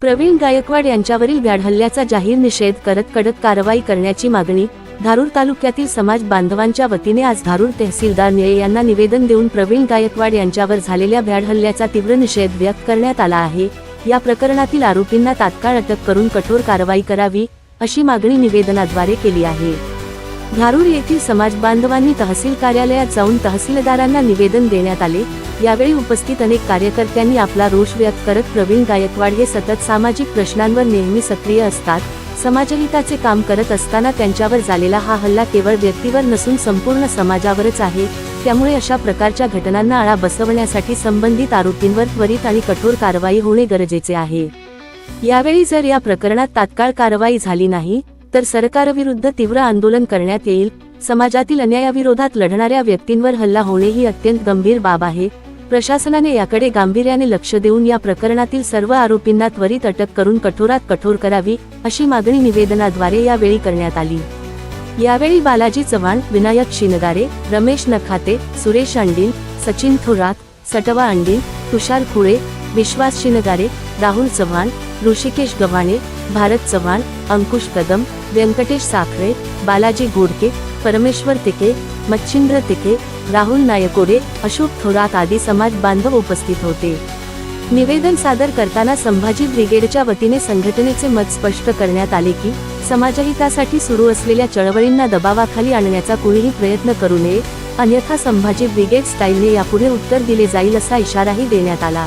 प्रवीण गायकवाड यांच्यावरील व्याड हल्ल्याचा जाहीर निषेध करत कडक कारवाई करण्याची मागणी धारूर तालुक्यातील समाज बांधवांच्या वतीने आज धारूर तहसीलदार निळे यांना निवेदन देऊन प्रवीण गायकवाड यांच्यावर झालेल्या भ्याड हल्ल्याचा तीव्र निषेध व्यक्त करण्यात आला आहे. या प्रकरणातील आरोपींना तात्काळ अटक करून कठोर कारवाई करावी अशी मागणी निवेदनाद्वारे केली आहे. धारूर येथील समाज बांधवांनी तहसील कार्यालयात जाऊन तहसीलदारांना निवेदन देण्यात आले. यावेळी उपस्थित अनेक कार्यकर्त्यांनी आपला रोष व्यक्त करत प्रवीण गायकवाड हे सतत सामाजिक प्रश्नांवर नेहमी सक्रिय असतात. समाजहिताचे काम करत असताना त्यांच्यावर झालेला हा हल्ला केवळ व्यक्तीवर नसून संपूर्ण समाजावरच आहे. त्यामुळे अशा प्रकारच्या घटनांना आळा बसवण्यासाठी संबंधित आरोपींवर त्वरित आणि कठोर कारवाई होणे गरजेचे आहे. यावेळी जर या प्रकरणात तात्काळ कारवाई झाली नाही तर सरकारविरुद्ध तीव्र आंदोलन करण्यात येईल. समाजातील अन्यायाविरोधात लढणाऱ्या व्यक्तींवर हल्ला होणे ही अत्यंत गंभीर बाब आहे. प्रशासनाने याकडे गांभीर्याने लक्ष देऊन या प्रकरणातील सर्व आरोपींना त्वरित अटक करून कठोरात कठोर करावी अशी मागणी निवेदनाद्वारे यावेळी करण्यात आली. यावेळी बालाजी चव्हाण विनायक शिनगारे रमेश नखाते सुरेश अंडील सचिन थोरात सटवा अंडील तुषार खुळे विश्वास शिनगारे राहुल चव्हाण ऋषिकेश गव्हाणे भारत चव्हाण अंकुश कदम व्यंकटेश साखरे बालाजी गोडके परमेश्वर तिके मच्छिंद्र तिके राहुल नायकोडे अशोक थोरात आदी समाज बांधव उपस्थित होते. निवेदन सादर करताना संभाजी ब्रिगेडच्या वतीने संघटनेचे मत स्पष्ट करण्यात आले की समाजहितासाठी सुरू असलेल्या चळवळींना दबावाखाली आणण्याचा कुणीही प्रयत्न करू नये अन्यथा संभाजी ब्रिगेड स्टाईलने यापुढे उत्तर दिले जाईल असा इशाराही देण्यात आला.